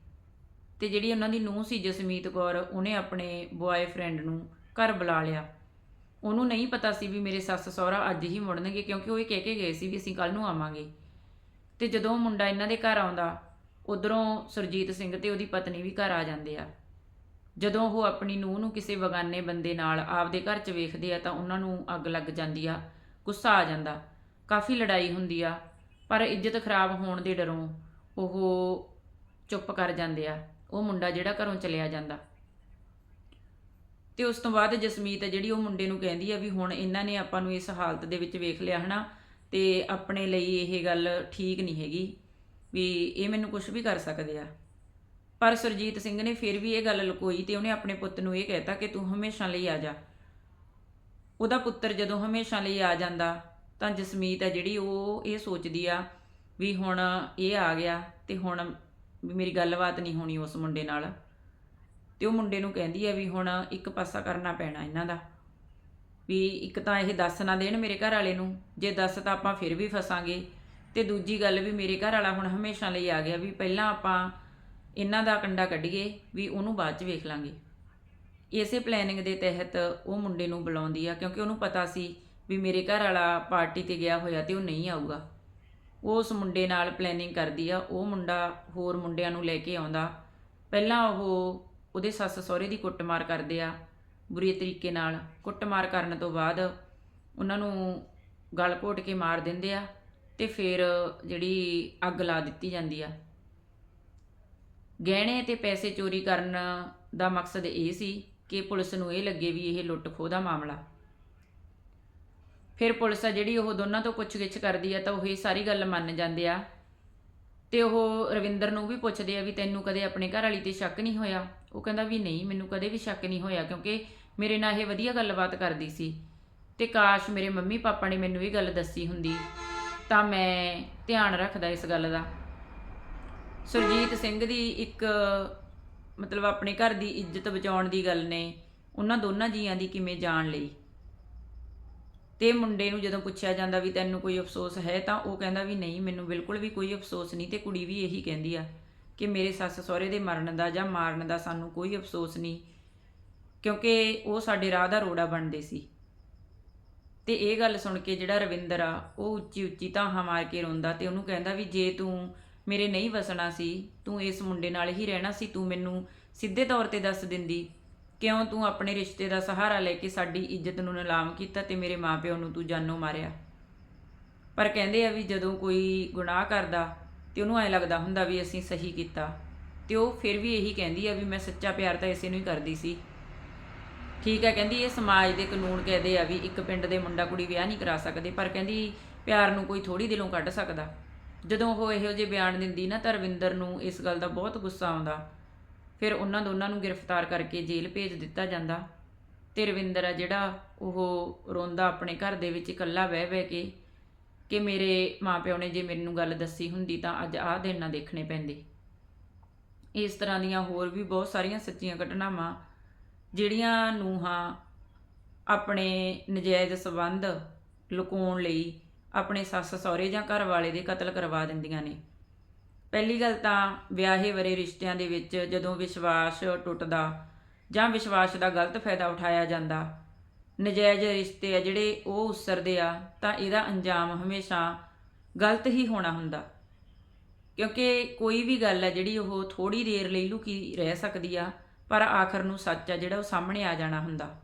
ਤੇ ਜਿਹੜੀ ਉਹਨਾਂ ਦੀ ਨੂੰਹ ਸੀ ਜਸਮੀਤ ਕੌਰ, ਉਹਨੇ ਆਪਣੇ ਬੁਆਏਫ੍ਰੈਂਡ ਨੂੰ ਘਰ ਬੁਲਾ ਲਿਆ। ਉਹਨੂੰ ਨਹੀਂ ਪਤਾ ਸੀ ਵੀ ਮੇਰੇ ਸੱਸ ਸਹੁਰਾ ਅੱਜ ਹੀ ਮੁੜਨਗੇ, ਕਿਉਂਕਿ ਉਹ ਇਹ ਕਹਿ ਕੇ ਗਏ ਸੀ ਵੀ ਅਸੀਂ ਕੱਲ ਨੂੰ ਆਵਾਂਗੇ। ਤੇ ਜਦੋਂ ਮੁੰਡਾ ਇਹਨਾਂ ਦੇ ਘਰ ਆਉਂਦਾ, ਉਧਰੋਂ ਸੁਰਜੀਤ ਸਿੰਘ ਤੇ ਉਹਦੀ ਪਤਨੀ ਵੀ ਘਰ ਆ ਜਾਂਦੇ ਆ। ਜਦੋਂ ਉਹ ਆਪਣੀ ਨੂੰਹ ਨੂੰ ਕਿਸੇ ਬਗਾਨੇ ਬੰਦੇ ਨਾਲ ਆਪਦੇ ਘਰ 'ਚ ਵੇਖਦੇ ਆ, ਤਾਂ ਉਹਨਾਂ ਨੂੰ ਅੱਗ ਲੱਗ ਜਾਂਦੀ ਆ, ਗੁੱਸਾ ਆ ਜਾਂਦਾ। ਕਾਫੀ ਲੜਾਈ ਹੁੰਦੀ ਆ। ਪਰ ਇੱਜ਼ਤ ਖਰਾਬ ਹੋਣ ਦੇ ਡਰੋਂ ਉਹ ਚੁੱਪ ਕਰ ਜਾਂਦੇ ਆ। ਉਹ ਮੁੰਡਾ ਜਿਹੜਾ ਘਰੋਂ ਚਲਿਆ ਜਾਂਦਾ। ਤੇ ਉਸ ਤੋਂ ਬਾਅਦ ਜਸਮੀਤ ਜਿਹੜੀ ਉਹ ਮੁੰਡੇ ਨੂੰ ਕਹਿੰਦੀ ਆ ਵੀ ਹੁਣ ਇਹਨਾਂ ਨੇ ਆਪਾਂ ਨੂੰ ਇਸ ਹਾਲਤ ਦੇ ਵਿੱਚ ਵੇਖ ਲਿਆ, ਹਨਾ? ਤੇ ਆਪਣੇ ਲਈ ਇਹ ਗੱਲ ਠੀਕ ਨਹੀਂ ਹੈਗੀ ਵੀ ਇਹ ਮੈਨੂੰ ਕੁਝ ਵੀ ਕਰ ਸਕਦੇ ਆ। ਪਰ ਸੁਰਜੀਤ ਸਿੰਘ ਨੇ ਫਿਰ ਵੀ ਇਹ ਗੱਲ ਲੁਕੋਈ ਤੇ ਉਹਨੇ ਆਪਣੇ ਪੁੱਤ ਨੂੰ ਇਹ ਕਹਿਤਾ ਕਿ ਤੂੰ ਹਮੇਸ਼ਾ ਲਈ ਆ ਜਾ। ਉਹਦਾ ਪੁੱਤਰ ਜਦੋਂ ਹਮੇਸ਼ਾ ਲਈ ਆ ਜਾਂਦਾ ਤਾਂ ਜਸਮੀਤ ਹੈ ਜਿਹੜੀ ਉਹ ਇਹ ਸੋਚਦੀ ਆ ਵੀ ਹੁਣ ਇਹ ਆ ਗਿਆ ਤੇ ਹੁਣ ਵੀ ਮੇਰੀ ਗੱਲਬਾਤ ਨਹੀਂ ਹੋਣੀ ਉਸ ਮੁੰਡੇ ਨਾਲ। ਤੇ ਉਹ ਮੁੰਡੇ ਨੂੰ ਕਹਿੰਦੀ ਆ ਵੀ ਹੁਣ ਇੱਕ ਪਾਸਾ ਕਰਨਾ ਪੈਣਾ ਇਹਨਾਂ ਦਾ। ਵੀ ਇੱਕ ਤਾਂ ਇਹ ਦੱਸ ਨਾ ਦੇਣ ਮੇਰੇ ਘਰ ਵਾਲੇ ਨੂੰ, ਜੇ ਦੱਸ ਤਾਂ ਆਪਾਂ ਫਿਰ ਵੀ ਫਸਾਂਗੇ। ਤੇ ਦੂਜੀ ਗੱਲ ਵੀ ਮੇਰੇ ਘਰ ਵਾਲਾ ਹੁਣ ਹਮੇਸ਼ਾ ਲਈ ਆ ਗਿਆ ਵੀ ਪਹਿਲਾਂ ਆਪਾਂ ਇਹਨਾਂ ਦਾ ਕੰਡਾ ਕੱਢੀਏ ਵੀ ਉਹਨੂੰ ਬਾਅਦ ਚ ਵੇਖ ਲਾਂਗੇ। ਇਸੇ ਪਲੈਨਿੰਗ ਦੇ ਤਹਿਤ ਉਹ ਮੁੰਡੇ ਨੂੰ ਬੁਲਾਉਂਦੀ ਆ ਕਿਉਂਕਿ ਉਹਨੂੰ ਪਤਾ ਸੀ ਵੀ ਮੇਰੇ ਘਰ ਵਾਲਾ ਪਾਰਟੀ ਤੇ ਗਿਆ ਹੋਇਆ ਤੇ ਉਹ ਨਹੀਂ ਆਊਗਾ। ਉਹ ਉਸ ਮੁੰਡੇ ਨਾਲ ਪਲੈਨਿੰਗ ਕਰਦੀ ਆ, ਉਹ ਮੁੰਡਾ ਹੋਰ ਮੁੰਡਿਆਂ ਨੂੰ ਲੈ ਕੇ ਆਉਂਦਾ। ਪਹਿਲਾਂ ਉਹ ਉਹਦੇ ਸੱਸ ਸਹੁਰੇ ਦੀ ਕੁੱਟਮਾਰ ਕਰਦੇ ਆ, ਬੁਰੀ ਤਰੀਕੇ ਨਾਲ। ਕੁੱਟਮਾਰ ਕਰਨ ਤੋਂ ਬਾਅਦ ਉਹਨਾਂ ਨੂੰ ਗਲ ਘੋਟ ਕੇ ਮਾਰ ਦਿੰਦੇ ਆ ਤੇ ਫਿਰ ਜਿਹੜੀ ਅੱਗ ਲਾ ਦਿੱਤੀ ਜਾਂਦੀ ਆ। ਗਹਿਣੇ ਤੇ ਪੈਸੇ ਚੋਰੀ ਕਰਨ ਦਾ ਮਕਸਦ ਇਹ ਸੀ ਕਿ ਪੁਲਿਸ ਨੂੰ ਇਹ ਲੱਗੇ ਵੀ ਇਹ ਲੁੱਟ ਖੋਹ ਦਾ ਮਾਮਲਾ। ਫਿਰ ਪੁਲਿਸ ਆ ਜਿਹੜੀ ਉਹ ਦੋਨਾਂ ਤੋਂ ਪੁੱਛਗਿੱਛ ਕਰਦੀ ਆ ਤਾਂ ਉਹ ਇਹ ਸਾਰੀ ਗੱਲ ਮੰਨ ਜਾਂਦੇ ਆ। ਤੇ ਉਹ ਰਵਿੰਦਰ ਨੂੰ ਵੀ ਪੁੱਛਦੇ ਆ ਵੀ ਤੈਨੂੰ ਕਦੇ ਆਪਣੇ ਘਰ ਵਾਲੀ ਤੇ ਸ਼ੱਕ ਨਹੀਂ ਹੋਇਆ? ਉਹ ਕਹਿੰਦਾ ਵੀ ਨਹੀਂ, ਮੈਨੂੰ ਕਦੇ ਵੀ ਸ਼ੱਕ ਨਹੀਂ ਹੋਇਆ ਕਿਉਂਕਿ ਮੇਰੇ ਨਾਲ ਇਹ ਵਧੀਆ ਗੱਲਬਾਤ ਕਰਦੀ ਸੀ। ਤੇ ਕਾਸ਼ ਮੇਰੇ ਮੰਮੀ ਪਾਪਾ ਨੇ ਮੈਨੂੰ ਇਹ ਗੱਲ ਦੱਸੀ ਹੁੰਦੀ। ਤਾਂ ਮੈਂ ਧਿਆਨ ਰੱਖਦਾ ਇਸ ਗੱਲ ਦਾ। ਸੁਰਜੀਤ ਸਿੰਘ ਦੀ ਇੱਕ ਮਤਲਬ ਆਪਣੇ ਘਰ ਦੀ ਇੱਜ਼ਤ ਬਚਾਉਣ ਦੀ ਗੱਲ ਨੇ। ਉਹਨਾਂ ਦੋਨਾਂ ਜੀਆਂ ਦੀ ਕਿਵੇਂ ਜਾਣ ਲਈ? ਤੇ ਮੁੰਡੇ ਨੂੰ ਜਦੋਂ ਪੁੱਛਿਆ ਜਾਂਦਾ ਵੀ ਤੈਨੂੰ ਕੋਈ ਅਫਸੋਸ ਹੈ ਤਾਂ ਉਹ ਕਹਿੰਦਾ ਵੀ ਨਹੀਂ, ਮੈਨੂੰ ਬਿਲਕੁਲ ਵੀ ਕੋਈ ਅਫਸੋਸ ਨਹੀਂ ਤੇ ਕੁੜੀ ਵੀ ਇਹੀ ਕਹਿੰਦੀ ਆ ਕਿ ਮੇਰੇ ਸੱਸ ਸਹੁਰੇ ਦੇ ਮਰਨ ਦਾ ਜਾਂ ਮਾਰਨ ਦਾ ਸਾਨੂੰ ਕੋਈ ਅਫਸੋਸ ਨਹੀਂ, ਕਿਉਂਕਿ ਉਹ ਸਾਡੇ ਰਾਹ ਦਾ ਰੋੜਾ ਬਣਦੇ ਸੀ। ਤੇ ਇਹ ਗੱਲ ਸੁਣ ਕੇ ਜਿਹੜਾ ਰਵਿੰਦਰ ਆ, ਉਹ ਉੱਚੀ ਉੱਚੀ ਧਾਹਾਂ ਮਾਰ ਕੇ ਰੋਂਦਾ ਤੇ ਉਹਨੂੰ ਕਹਿੰਦਾ ਵੀ ਜੇ ਤੂੰ ਮੇਰੇ ਨਹੀਂ ਵਸਣਾ ਸੀ, ਤੂੰ ਇਸ ਮੁੰਡੇ ਨਾਲ ਹੀ ਰਹਿਣਾ ਸੀ, ਤੂੰ ਮੈਨੂੰ ਸਿੱਧੇ ਤੌਰ ਤੇ ਦੱਸ ਦਿੰਦੀ ਕਿਉਂ ਤੂੰ ਆਪਣੇ ਰਿਸ਼ਤੇ ਦਾ ਸਹਾਰਾ ਲੈ ਕੇ ਸਾਡੀ ਇੱਜ਼ਤ ਨੂੰ ਨਿਲਾਮ ਕੀਤਾ ਤੇ ਮੇਰੇ ਮਾਪਿਓ ਨੂੰ ਤੂੰ ਜਾਨੋਂ ਮਾਰਿਆ? ਪਰ ਕਹਿੰਦੇ ਆ ਵੀ ਜਦੋਂ ਕੋਈ ਗੁਨਾਹ ਕਰਦਾ ਤੇ ਉਹਨੂੰ ਐ ਲੱਗਦਾ ਹੁੰਦਾ ਵੀ ਅਸੀਂ ਸਹੀ ਕੀਤਾ, ਤੇ ਉਹ ਫਿਰ ਵੀ ਇਹੀ ਕਹਿੰਦੀ ਆ ਵੀ ਮੈਂ ਸੱਚਾ ਪਿਆਰ ਤਾਂ ਇਸੇ ਨੂੰ ਹੀ ਕਰਦੀ ਸੀ। ਠੀਕ ਹੈ ਕਹਿੰਦੀ ਇਹ ਸਮਾਜ ਦੇ ਕਾਨੂੰਨ ਕਹਦੇ ਆ ਵੀ ਇੱਕ ਪਿੰਡ ਦੇ ਮੁੰਡਾ ਕੁੜੀ ਵਿਆਹ ਨਹੀਂ ਕਰਾ ਸਕਦੇ, ਪਰ ਕਹਿੰਦੀ ਪਿਆਰ ਨੂੰ ਕੋਈ ਥੋੜੀ ਦਿਲੋਂ ਕੱਢ ਸਕਦਾ। ਜਦੋਂ ਉਹ ਇਹੋ ਜਿਹੇ ਬਿਆਨ ਦਿੰਦੀ ਨਾ ਤਾਂ ਰਵਿੰਦਰ ਨੂੰ, ਇਸ ਗੱਲ ਦਾ ਬਹੁਤ ਗੁੱਸਾ ਆਉਂਦਾ। ਫਿਰ ਉਹਨਾਂ ਦੋਨਾਂ ਨੂੰ ਗ੍ਰਿਫਤਾਰ ਕਰਕੇ ਜੇਲ੍ਹ ਭੇਜ ਦਿੱਤਾ ਜਾਂਦਾ। ਤੇ ਰਵਿੰਦਰ ਆ ਜਿਹੜਾ ਉਹ ਰੋਂਦਾ ਆਪਣੇ ਘਰ ਦੇ ਵਿੱਚ ਇਕੱਲਾ ਬਹਿ ਬਹਿ ਕੇ ਕਿ ਮੇਰੇ ਮਾਪਿਓ ਨੇ ਜੇ ਮੈਨੂੰ ਗੱਲ ਦੱਸੀ ਹੁੰਦੀ ਤਾਂ ਅੱਜ ਆਹ ਦਿਨ ਨਾ ਦੇਖਣੇ ਪੈਂਦੇ। ਇਸ ਤਰ੍ਹਾਂ ਦੀਆਂ ਹੋਰ ਵੀ ਬਹੁਤ ਸਾਰੀਆਂ ਸੱਚੀਆਂ ਘਟਨਾਵਾਂ ਜਿਹੜੀਆਂ ਨੂੰਹਾਂ ਆਪਣੇ ਨਜਾਇਜ਼ ਸਬੰਧ ਲੁਕਾਉਣ ਲਈ ਆਪਣੇ ਸੱਸ ਸਹੁਰੇ ਜਾਂ ਘਰ ਵਾਲੇ ਦੇ ਕਤਲ ਕਰਵਾ ਦਿੰਦੀਆਂ ਨੇ। ਪਹਿਲੀ ਗੱਲ ਤਾਂ ਵਿਆਹੇ ਵਰੇ ਰਿਸ਼ਤਿਆਂ ਦੇ ਵਿੱਚ ਜਦੋਂ ਵਿਸ਼ਵਾਸ ਟੁੱਟਦਾ ਜਾਂ ਵਿਸ਼ਵਾਸ ਦਾ ਗਲਤ ਫਾਇਦਾ ਉਠਾਇਆ ਜਾਂਦਾ, ਨਜਾਇਜ਼ ਰਿਸ਼ਤੇ ਆ ਜਿਹੜੇ ਉਹ ਉਸਰਦੇ ਆ, ਤਾਂ ਇਹਦਾ ਅੰਜਾਮ ਹਮੇਸ਼ਾ ਗਲਤ ਹੀ ਹੋਣਾ ਹੁੰਦਾ। ਕਿਉਂਕਿ ਕੋਈ ਵੀ ਗੱਲ ਹੈ ਜਿਹੜੀ ਉਹ ਥੋੜੀ ਦੇਰ ਲਈ ਲੁਕੀ ਰਹਿ ਸਕਦੀ ਆ, ਪਰ ਆਖਰ ਨੂੰ ਸੱਚ ਆ ਜਿਹੜਾ ਉਹ ਸਾਹਮਣੇ ਆ ਜਾਣਾ ਹੁੰਦਾ।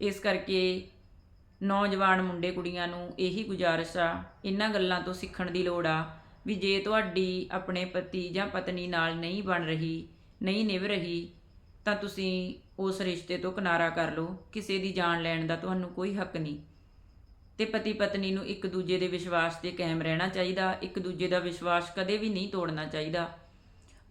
ਇਸ ਕਰਕੇ ਨੌਜਵਾਨ ਮੁੰਡੇ ਕੁੜੀਆਂ ਨੂੰ ਇਹੀ ਗੁਜ਼ਾਰਿਸ਼ ਆ, ਇਹਨਾਂ ਗੱਲਾਂ ਤੋਂ ਸਿੱਖਣ ਦੀ ਲੋੜ ਆ ਵੀ ਜੇ ਤੁਹਾਡੀ ਆਪਣੇ ਪਤੀ ਜਾਂ ਪਤਨੀ ਨਾਲ ਨਹੀਂ ਬਣ ਰਹੀ, ਨਹੀਂ ਨਿਭ ਰਹੀ, ਤਾਂ ਤੁਸੀਂ ਉਸ ਰਿਸ਼ਤੇ ਤੋਂ ਕਿਨਾਰਾ ਕਰ ਲਓ। ਕਿਸੇ ਦੀ ਜਾਨ ਲੈਣ ਦਾ ਤੁਹਾਨੂੰ ਕੋਈ ਹੱਕ ਨਹੀਂ। ਤੇ ਪਤੀ ਪਤਨੀ ਨੂੰ ਇੱਕ ਦੂਜੇ ਦੇ ਵਿਸ਼ਵਾਸ ਤੇ ਕਾਇਮ ਰਹਿਣਾ ਚਾਹੀਦਾ। ਇੱਕ ਦੂਜੇ ਦਾ ਵਿਸ਼ਵਾਸ ਕਦੇ ਵੀ ਨਹੀਂ ਤੋੜਨਾ ਚਾਹੀਦਾ।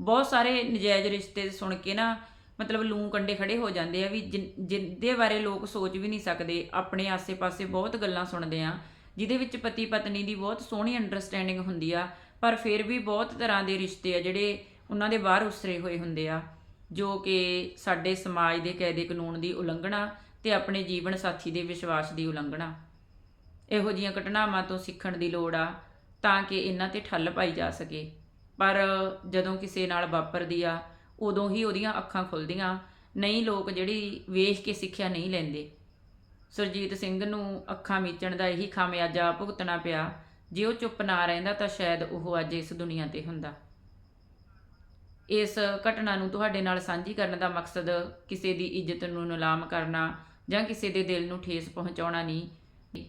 ਬਹੁਤ ਸਾਰੇ ਨਜਾਇਜ਼ ਰਿਸ਼ਤੇ ਸੁਣ ਕੇ ਨਾ ਮਤਲਬ ਲੂੰ ਕੰਡੇ ਖੜੇ ਹੋ ਜਾਂਦੇ ਆ ਵੀ ਜਿਨ- ਜਿੰਦੇ ਬਾਰੇ ਲੋਕ ਸੋਚ ਵੀ ਨਹੀਂ ਸਕਦੇ। ਆਪਣੇ ਆਸੇ-ਪਾਸੇ ਬਹੁਤ ਗੱਲਾਂ ਸੁਣਦੇ ਆ। ਜਿਹਦੇ ਵਿੱਚ ਪਤੀ ਪਤਨੀ ਦੀ ਬਹੁਤ ਸੋਹਣੀ ਅੰਡਰਸਟੈਂਡਿੰਗ ਹੁੰਦੀ ਆ, ਪਰ ਫਿਰ ਵੀ ਬਹੁਤ ਤਰ੍ਹਾਂ ਦੇ ਰਿਸ਼ਤੇ ਆ ਜਿਹੜੇ ਉਹਨਾਂ ਦੇ ਬਾਹਰ ਉਸਰੇ ਹੋਏ ਹੁੰਦੇ ਆ, ਜੋ ਕਿ ਸਾਡੇ ਸਮਾਜ ਦੇ ਕਾਇਦੇ ਕਾਨੂੰਨ ਦੀ ਉਲੰਘਣਾ ਤੇ ਆਪਣੇ ਜੀਵਨ ਸਾਥੀ ਦੇ ਵਿਸ਼ਵਾਸ ਦੀ ਉਲੰਘਣਾ। ਇਹੋ ਜੀਆਂ ਘਟਨਾਵਾਂ ਤੋਂ ਸਿੱਖਣ ਦੀ ਲੋੜ ਆ, ਤਾਂ ਕਿ ਇਹਨਾਂ ਤੇ ਠੱਲ ਪਾਈ ਜਾ ਸਕੇ। ਪਰ ਜਦੋਂ ਕਿਸੇ ਨਾਲ ਵਾਪਰਦੀ ਆ, ਉਦੋਂ ਹੀ ਉਹਦੀਆਂ ਅੱਖਾਂ ਖੁੱਲਦੀਆਂ, ਨਹੀਂ ਲੋਕ ਜਿਹੜੀ ਵੇਖ ਕੇ ਸਿੱਖਿਆ ਨਹੀਂ ਲੈਂਦੇ। ਸੁਰਜੀਤ ਸਿੰਘ ਨੂੰ ਅੱਖਾਂ ਮੀਚਣ ਦਾ ਇਹੀ ਖਾਮਿਆਜਾ ਭੁਗਤਣਾ ਪਿਆ। ਜੇ ਉਹ ਚੁੱਪ ਨਾ ਰਹਿੰਦਾ ਤਾਂ ਸ਼ਾਇਦ ਉਹ ਅੱਜ ਇਸ ਦੁਨੀਆ ਤੇ ਹੁੰਦਾ। ਇਸ ਘਟਨਾ ਨੂੰ ਤੁਹਾਡੇ ਨਾਲ ਸਾਂਝੀ ਕਰਨ ਦਾ ਮਕਸਦ ਕਿਸੇ ਦੀ ਇੱਜ਼ਤ ਨੂੰ ਨਿਲਾਮ ਕਰਨਾ ਜਾਂ ਕਿਸੇ ਦੇ ਦਿਲ ਨੂੰ ਠੇਸ ਪਹੁੰਚਾਉਣਾ ਨਹੀਂ।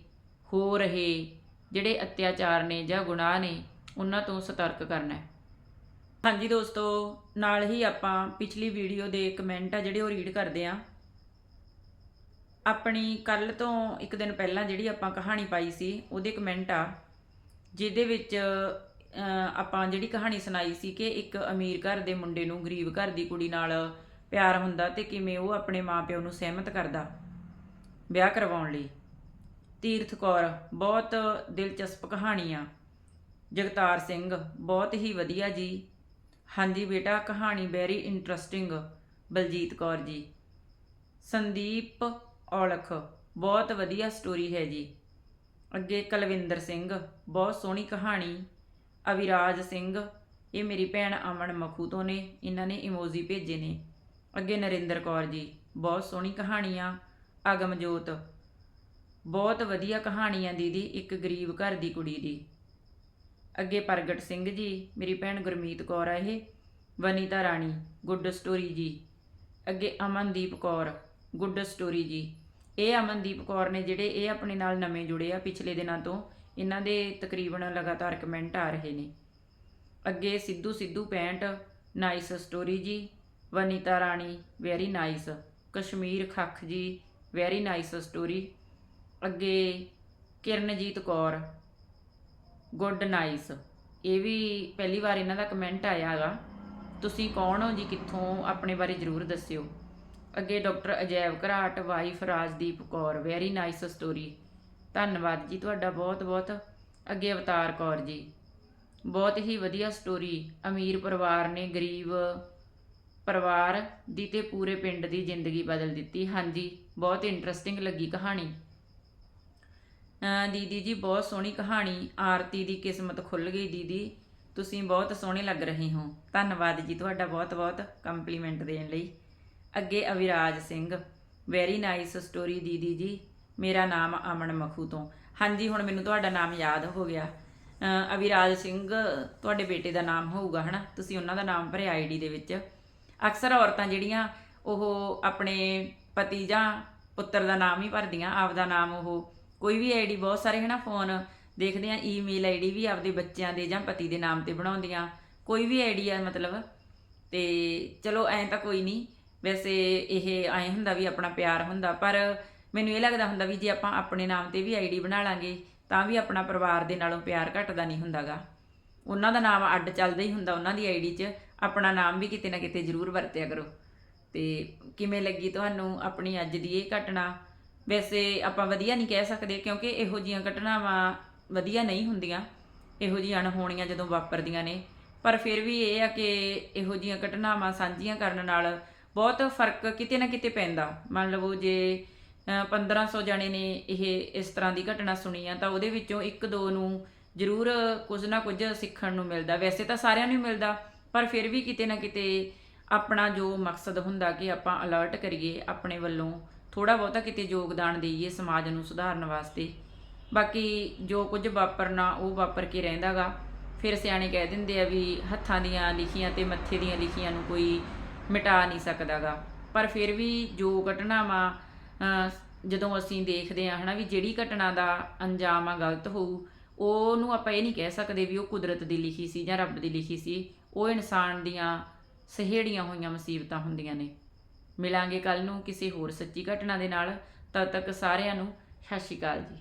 ਹੋ ਰਹੇ ਜਿਹੜੇ ਅਤਿਆਚਾਰ ਨੇ ਜਾਂ ਗੁਨਾਹ ਨੇ, ਉਹਨਾਂ ਤੋਂ ਸਤਰਕ ਕਰਨਾ ਹੈ। ਹਾਂਜੀ ਦੋਸਤੋ, ਨਾਲ ਹੀ ਆਪਾਂ ਪਿਛਲੀ ਵੀਡੀਓ ਦੇ ਕਮੈਂਟ ਆ ਜਿਹੜੇ ਉਹ ਰੀਡ ਕਰਦੇ ਆ ਆਪਣੀ ਕੱਲ ਤੋਂ ਇੱਕ ਦਿਨ ਪਹਿਲਾਂ ਜਿਹੜੀ ਆਪਾਂ ਕਹਾਣੀ ਪਾਈ ਸੀ, ਉਹਦੇ ਕਮੈਂਟ ਆ, ਜਿਹਦੇ ਵਿੱਚ ਆਪਾਂ ਜਿਹੜੀ ਕਹਾਣੀ ਸੁਣਾਈ ਸੀ ਕਿ ਇੱਕ ਅਮੀਰ ਘਰ ਦੇ ਮੁੰਡੇ ਨੂੰ ਗਰੀਬ ਘਰ ਦੀ ਕੁੜੀ ਨਾਲ ਪਿਆਰ ਹੁੰਦਾ ਤੇ ਕਿਵੇਂ ਉਹ ਆਪਣੇ ਮਾਪਿਆਂ ਨੂੰ ਸਹਿਮਤ ਕਰਦਾ ਵਿਆਹ ਕਰਵਾਉਣ ਲਈ। ਤੀਰਥ ਕੌਰ, ਬਹੁਤ ਦਿਲਚਸਪ ਕਹਾਣੀ ਆ। ਜਗਤਾਰ ਸਿੰਘ, ਬਹੁਤ ਹੀ ਵਧੀਆ ਜੀ। ਹਾਂਜੀ ਬੇਟਾ, ਕਹਾਣੀ ਵੈਰੀ ਇੰਟਰਸਟਿੰਗ ਬਲਜੀਤ ਕੌਰ ਜੀ। ਸੰਦੀਪ ਔਲਖ ਬਹੁਤ ਵਧੀਆ ਸਟੋਰੀ ਹੈ ਜੀ। ਅੱਗੇ ਕੁਲਵਿੰਦਰ ਸਿੰਘ, ਬਹੁਤ ਸੋਹਣੀ ਕਹਾਣੀ। ਅਵਿਰਾਜ ਸਿੰਘ, ਇਹ ਮੇਰੀ ਭੈਣ ਅਮਨ ਮਖੂ ਤੋਂ ਨੇ। ਇਹਨਾਂ ਨੇ ਇਮੋਜੀ ਭੇਜੇ ਨੇ। ਅੱਗੇ ਨਰਿੰਦਰ ਕੌਰ ਜੀ, ਬਹੁਤ ਸੋਹਣੀ ਕਹਾਣੀਆਂ। ਅਗਮਜੋਤ, ਬਹੁਤ ਵਧੀਆ ਕਹਾਣੀਆਂ ਦੀਦੀ, ਇੱਕ ਗਰੀਬ ਘਰ ਦੀ ਕੁੜੀ ਦੀ। ਅੱਗੇ ਪ੍ਰਗਟ ਸਿੰਘ ਜੀ, ਮੇਰੀ ਭੈਣ ਗੁਰਮੀਤ ਕੌਰ ਆ ਇਹ। ਵਨੀਤਾ ਰਾਣੀ ਗੁੱਡ ਸਟੋਰੀ ਜੀ। ਅੱਗੇ ਅਮਨਦੀਪ ਕੌਰ ਗੁੱਡ ਸਟੋਰੀ ਜੀ। ਇਹ ਅਮਨਦੀਪ ਕੌਰ ਨੇ ਜਿਹੜੇ ਇਹ ਆਪਣੇ ਨਾਲ ਨਵੇਂ ਜੁੜੇ ਆ ਪਿਛਲੇ ਦਿਨਾਂ ਤੋਂ, ਇਹਨਾਂ ਦੇ ਤਕਰੀਬਨ ਲਗਾਤਾਰ ਕਮੈਂਟ ਆ ਰਹੇ ਨੇ। ਅੱਗੇ Sidhu Sidhu 65 nice story ji, Vanita Rani, very nice, Kashmir Khakh ji, very nice story. ਅੱਗੇ ਕਿਰਨਜੀਤ ਕੌਰ, ਗੁੱਡ ਨਾਈਸ। ਇਹ ਵੀ ਪਹਿਲੀ ਵਾਰ ਇਹਨਾਂ ਦਾ ਕਮੈਂਟ ਆਇਆ ਹੈਗਾ ਤੁਸੀਂ ਕੌਣ ਹੋ ਜੀ? ਕਿੱਥੋਂ? ਆਪਣੇ ਬਾਰੇ ਜਰੂਰ ਦੱਸਿਓ। ਅੱਗੇ doctor Ajaib Gharat, wife Rajdeep Kaur very nice story ਧੰਨਵਾਦ ਜੀ ਤੁਹਾਡਾ ਬਹੁਤ ਬਹੁਤ। ਅੱਗੇ ਅਵਤਾਰ ਕੌਰ ਜੀ, ਬਹੁਤ ਹੀ ਵਧੀਆ ਸਟੋਰੀ ਅਮੀਰ ਪਰਿਵਾਰ ਨੇ ਗਰੀਬ ਪਰਿਵਾਰ ਦੀ ਤੇ ਪੂਰੇ ਪਿੰਡ ਦੀ ਜ਼ਿੰਦਗੀ ਬਦਲ ਦਿੱਤੀ। ਹਾਂਜੀ, ਬਹੁਤ ਇੰਟਰਸਟਿੰਗ ਲੱਗੀ ਕਹਾਣੀ। ਦੀਦੀ ਜੀ, ਬਹੁਤ ਸੋਹਣੀ ਕਹਾਣੀ। ਆਰਤੀ ਦੀ ਕਿਸਮਤ ਖੁੱਲ ਗਈ ਦੀਦੀ। ਤੁਸੀਂ ਬਹੁਤ ਸੋਹਣੇ ਲੱਗ ਰਹੇ ਹੋ। ਧੰਨਵਾਦ ਜੀ ਤੁਹਾਡਾ ਬਹੁਤ ਬਹੁਤ ਕੰਪਲੀਮੈਂਟ ਦੇਣ ਲਈ। ਅੱਗੇ Aviraj Singh very nice story ਦੀਦੀ ਜੀ, ਮੇਰਾ ਨਾਮ ਅਮਨ ਮਖੂ ਤੋਂ। ਹਾਂਜੀ, ਹੁਣ ਮੈਨੂੰ ਤੁਹਾਡਾ ਨਾਮ ਯਾਦ ਹੋ ਗਿਆ। ਅਵਿਰਾਜ ਸਿੰਘ, ਤੁਹਾਡੇ ਬੇਟੇ ਦਾ ਨਾਮ ਹੋਊਗਾ, ਹਨਾ? ਤੁਸੀਂ ਉਹਨਾਂ ਦਾ ਨਾਮ ਭਰਿਆ ਆਈਡੀ ਦੇ ਵਿੱਚ। ਅਕਸਰ ਔਰਤਾਂ ਜਿਹੜੀਆਂ, ਉਹ ਆਪਣੇ ਪਤੀ ਜਾਂ ਪੁੱਤਰ ਦਾ ਨਾਮ ਹੀ ਭਰਦੀਆਂ, ਆਪਦਾ ਨਾਮ ਉਹ ਕੋਈ ਵੀ ਆਈਡੀ ਬਹੁਤ ਸਾਰੇ, ਹਨਾ ਫੋਨ ਦੇਖਦੇ ਆ ਈਮੇਲ ਆਈਡੀ ਵੀ ਆਪਦੇ ਬੱਚਿਆਂ ਦੇ ਜਾਂ ਪਤੀ ਦੇ ਨਾਮ ਤੇ ਬਣਾਉਂਦੀਆਂ। ਕੋਈ ਵੀ ਆਈਡੀ ਆ, ਮਤਲਬ। ਤੇ ਚਲੋ, ਐਂ ਤਾਂ ਕੋਈ ਨਹੀਂ। ਵੈਸੇ ਇਹ ਐਂ ਹੁੰਦਾ ਵੀ ਆਪਣਾ ਪਿਆਰ ਹੁੰਦਾ, ਪਰ ਮੈਨੂੰ ਇਹ ਲੱਗਦਾ ਹੁੰਦਾ ਵੀ ਜੇ ਆਪਾਂ ਆਪਣੇ ਨਾਮ ਤੇ ਵੀ ਆਈਡੀ ਬਣਾ ਲਾਂਗੇ, ਤਾਂ ਵੀ ਆਪਣਾ ਪਰਿਵਾਰ ਦੇ ਨਾਲੋਂ ਪਿਆਰ ਘਟਦਾ ਨਹੀਂ ਹੁੰਦਾਗਾ। ਉਹਨਾਂ ਦਾ ਨਾਮ ਅੱਡ ਚੱਲਦਾ ਹੀ ਹੁੰਦਾ, ਉਹਨਾਂ ਦੀ ਆਈਡੀ 'ਚ ਆਪਣਾ ਨਾਮ ਵੀ ਕਿਤੇ ਨਾ ਕਿਤੇ ਜ਼ਰੂਰ ਵਰਤਿਆ ਕਰੋ। ਤੇ ਕਿਵੇਂ ਲੱਗੀ ਤੁਹਾਨੂੰ ਆਪਣੀ ਅੱਜ ਦੀ ਇਹ ਘਟਨਾ? ਵੈਸੇ ਆਪਾਂ ਵਧੀਆ ਨਹੀਂ ਕਹਿ ਸਕਦੇ, ਕਿਉਂਕਿ ਇਹੋ ਜੀਆਂ ਘਟਨਾਵਾਂ ਵਧੀਆ ਨਹੀਂ ਹੁੰਦੀਆਂ। ਇਹੋ ਜਿਹੀਆਂ ਅਣਹੋਣੀਆਂ ਜਦੋਂ ਵਾਪਰਦੀਆਂ ਨੇ। ਪਰ ਫਿਰ ਵੀ ਇਹ ਆ ਕਿ ਇਹੋ ਜੀਆਂ ਘਟਨਾਵਾਂ ਸਾਂਝੀਆਂ ਕਰਨ ਨਾਲ ਬਹੁਤ ਫ਼ਰਕ ਕਿਤੇ ਨਾ ਕਿਤੇ ਪੈਂਦਾ। ਮੰਨ ਲਵੋ ਜੇ ਅ, 1500 ਜਣੇ ਨੇ ਇਹ ਇਸ ਤਰ੍ਹਾਂ ਦੀ ਘਟਨਾ ਸੁਣੀ ਆ ਤਾਂ ਉਹਦੇ ਵਿੱਚੋਂ ਇੱਕ ਦੋ ਨੂੰ ਜ਼ਰੂਰ ਕੁਝ ਨਾ ਕੁਝ ਸਿੱਖਣ ਨੂੰ ਮਿਲਦਾ। ਵੈਸੇ ਤਾਂ ਸਾਰਿਆਂ ਨੂੰ ਮਿਲਦਾ ਪਰ ਫਿਰ ਵੀ ਕਿਤੇ ਨਾ ਕਿਤੇ ਆਪਣਾ ਜੋ ਮਕਸਦ ਹੁੰਦਾ ਕਿ ਆਪਾਂ ਅਲਰਟ ਕਰੀਏ ਆਪਣੇ ਵੱਲੋਂ ਥੋੜਾ ਬਹੁਤਾ ਕਿਤੇ ਯੋਗਦਾਨ ਦੇਈਏ ਸਮਾਜ ਨੂੰ ਸੁਧਾਰਨ ਵਾਸਤੇ। ਬਾਕੀ ਜੋ ਕੁਝ ਵਾਪਰਨਾ ਉਹ ਵਾਪਰ ਕੇ ਰਹਿੰਦਾਗਾ ਫਿਰ ਸਿਆਣੇ ਕਹਿ ਦਿੰਦੇ ਆ ਵੀ ਹੱਥਾਂ ਦੀਆਂ ਲਿਖੀਆਂ ਤੇ ਮੱਥੇ ਦੀਆਂ ਲਿਖੀਆਂ ਨੂੰ ਕੋਈ ਮਿਟਾ ਨਹੀਂ ਸਕਦਾਗਾ। ਪਰ ਫਿਰ ਵੀ ਜੋ ਘਟਨਾਵਾਂ ਅਹ, ਜਦੋਂ ਅਸੀਂ ਦੇਖਦੇ ਆ ਹਨਾ ਵੀ ਜਿਹੜੀ ਘਟਨਾ ਦਾ ਅੰਜਾਮ ਆ ਗਲਤ ਹੋਊ ਉਹਨੂੰ ਆਪਾਂ ਇਹ ਨਹੀਂ ਕਹਿ ਸਕਦੇ ਵੀ ਉਹ ਕੁਦਰਤ ਦੀ ਲਿਖੀ ਸੀ ਜਾਂ ਰੱਬ ਦੀ ਲਿਖੀ ਸੀ। ਉਹ ਇਨਸਾਨ ਦੀਆਂ ਸਹੇੜੀਆਂ ਹੋਈਆਂ ਮੁਸੀਬਤਾਂ ਹੁੰਦੀਆਂ ਨੇ। ਮਿਲਾਂਗੇ ਕੱਲ ਨੂੰ ਕਿਸੇ ਹੋਰ ਸੱਚੀ ਘਟਨਾ ਦੇ ਨਾਲ। ਤਦ ਤੱਕ ਸਾਰਿਆਂ ਨੂੰ ਸਤਿ ਸ਼੍ਰੀ ਅਕਾਲ ਜੀ।